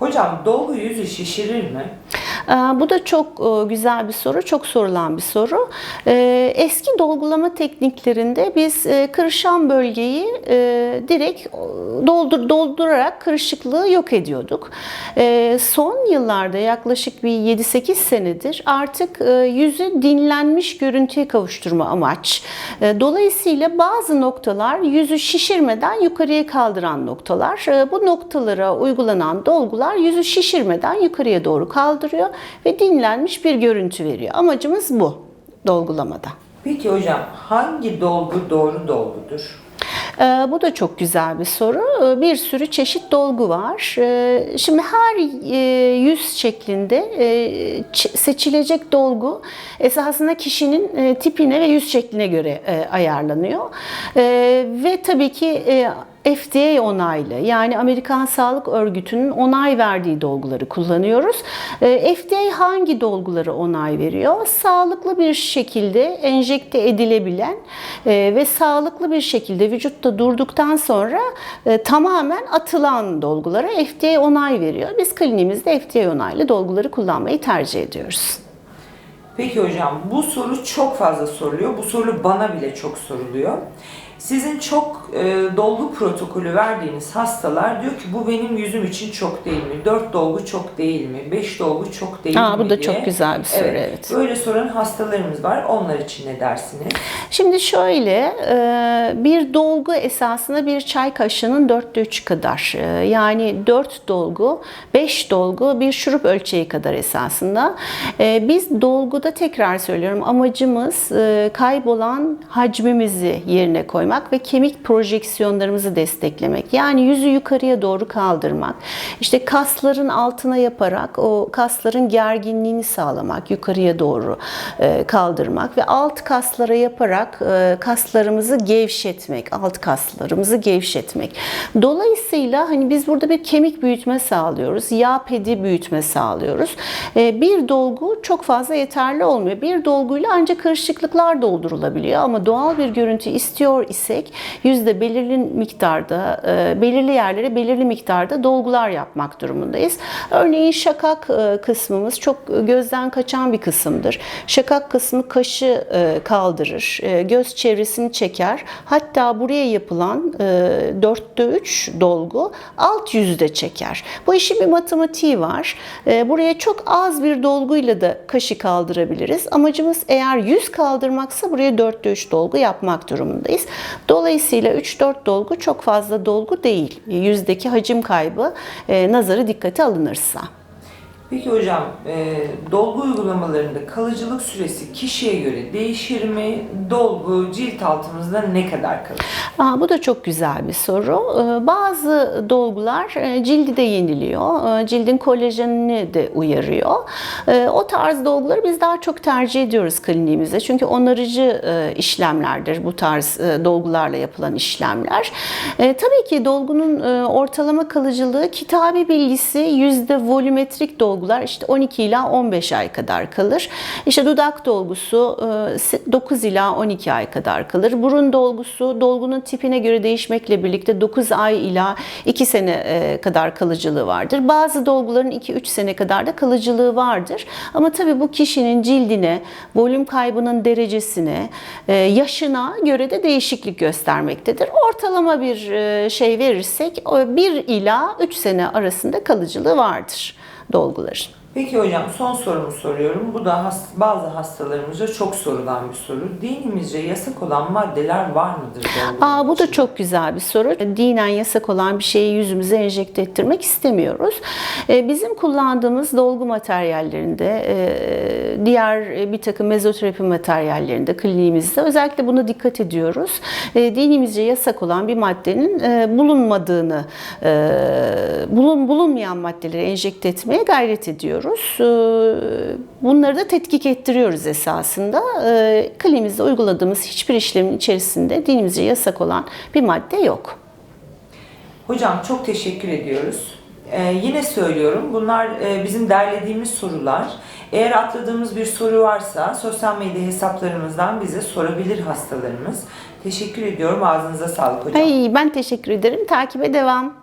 Hocam dolgu yüzü şişirir mi? Ee, Bu da çok e, güzel bir soru, çok sorulan bir soru. Ee, Eski dolgulama tekniklerinde biz e, kırışan bölgeyi e, direkt doldur, doldurarak kırışıklığı yok ediyorduk. Ee, Son yıllarda yaklaşık bir 7-8 senedir artık yüzü dinlenmiş görüntüye kavuşturma amaç. Dolayısıyla bazı noktalar yüzü şişirmeden yukarıya kaldıran noktalar. Bu noktalara uygulanan dolgular yüzü şişirmeden yukarıya doğru kaldırıyor ve dinlenmiş bir görüntü veriyor. Amacımız bu dolgulamada. Peki hocam hangi dolgu doğru dolgudur? Ee, Bu da çok güzel bir soru. Ee, Bir sürü çeşit dolgu var. Ee, Şimdi her e, yüz şeklinde e, seçilecek dolgu esasında kişinin e, tipine ve yüz şekline göre ayarlanıyor. Ve tabii ki FDA onaylı yani Amerikan Sağlık Örgütü'nün onay verdiği dolguları kullanıyoruz. Ee, FDA hangi dolguları onay veriyor? Sağlıklı bir şekilde enjekte edilebilen e, ve sağlıklı bir şekilde vücutta durduktan sonra e, tamamen atılan dolgulara FDA onay veriyor. Biz kliniğimizde FDA onaylı dolguları kullanmayı tercih ediyoruz. Peki hocam bu soru çok fazla soruluyor. Bu soru bana bile çok soruluyor. Sizin çok e, dolgu protokolü verdiğiniz hastalar diyor ki bu benim yüzüm için çok değil mi? 4 dolgu çok değil mi? 5 dolgu çok değil Aa, mi bu da diye. çok güzel bir soru, evet. Böyle soran hastalarımız var. Onlar için ne dersiniz? Şimdi şöyle e, bir dolgu esasında bir çay kaşığının dörtte üçü kadar. E, Yani 4 dolgu, 5 dolgu bir şurup ölçeği kadar esasında. E, Biz dolguda tekrar söylüyorum amacımız e, kaybolan hacmimizi yerine koymak ve kemik projeksiyonlarımızı desteklemek. Yani yüzü yukarıya doğru kaldırmak. İşte kasların altına yaparak o kasların gerginliğini sağlamak, yukarıya doğru e, kaldırmak ve alt kaslara yaparak e, kaslarımızı gevşetmek, alt kaslarımızı gevşetmek. Dolayısıyla hani biz burada bir kemik büyütme sağlıyoruz, yağ pedi büyütme sağlıyoruz. Bir dolgu çok fazla yeterli olmuyor. Bir dolguyla ancak kırışıklıklar doldurulabiliyor ama doğal bir görüntü istiyor isek yüzde belirli miktarda, e, belirli yerlere belirli miktarda dolgular yapmak durumundayız. Örneğin şakak e, kısmımız çok gözden kaçan bir kısımdır. Şakak kısmı kaşı e, kaldırır, göz çevresini çeker. Hatta buraya yapılan dörtte üç dolgu alt yüzde çeker. Bu işin bir matematiği var. Buraya çok az bir dolguyla da kaşı kaldırabiliriz. Amacımız eğer yüz kaldırmaksa buraya dörtte üç dolgu yapmak durumundayız. Dolayısıyla 3-4 dolgu çok fazla dolgu değil. Yüzdeki hacim kaybı e, nazarı dikkate alınırsa. Peki hocam, e, dolgu uygulamalarında kalıcılık süresi kişiye göre değişir mi? Dolgu cilt altımızda ne kadar kalır? Aa, bu da çok güzel bir soru. Ee, Bazı dolgular e, cildi de yeniliyor. Ee, Cildin kolajenini de uyarıyor. Ee, O tarz dolguları biz daha çok tercih ediyoruz kliniğimizde. Çünkü onarıcı e, işlemlerdir bu tarz e, dolgularla yapılan işlemler. E, Tabii ki dolgunun e, ortalama kalıcılığı kitabi bilgisi yüzde volümetrik dolgular işte 12 ila 15 ay kadar kalır. İşte dudak dolgusu e, 9 ila 12 ay kadar kalır. Burun dolgusu dolgunun tipine göre değişmekle birlikte 9 ay ila 2 sene e, kadar kalıcılığı vardır. Bazı dolguların 2-3 sene kadar da kalıcılığı vardır. Ama tabii bu kişinin cildine, volüm kaybının derecesine, e, yaşına göre de değişiklik göstermektedir. Ortalama bir e, şey verirsek 1 ila 3 sene arasında kalıcılığı vardır dolguların. Peki hocam son sorumu soruyorum. Bu da has- bazı hastalarımızca çok sorulan bir soru. Dinimizce yasak olan maddeler var mıdır? Aa, bu da içinde? çok güzel bir soru. Dinen yasak olan bir şeyi yüzümüze enjekte ettirmek istemiyoruz. Ee, Bizim kullandığımız dolgu materyallerinde, e, diğer e, bir takım mezoterapi materyallerinde, kliniğimizde özellikle buna dikkat ediyoruz. E, Dinimizce yasak olan bir maddenin e, bulunmadığını, e, bulun bulunmayan maddeleri enjekte etmeye gayret ediyoruz. E, Bunları da tetkik ettiriyoruz esasında. E, Kliniğimizde uyguladığımız hiçbir işlemin içerisinde dinimizce yasak olan bir madde yok. Hocam çok teşekkür ediyoruz. Ee, yine söylüyorum bunlar e, bizim derlediğimiz sorular. Eğer atladığımız bir soru varsa sosyal medya hesaplarımızdan bize sorabilir hastalarımız. Teşekkür ediyorum. Ağzınıza sağlık hocam. Ay, ben teşekkür ederim. Takibe devam.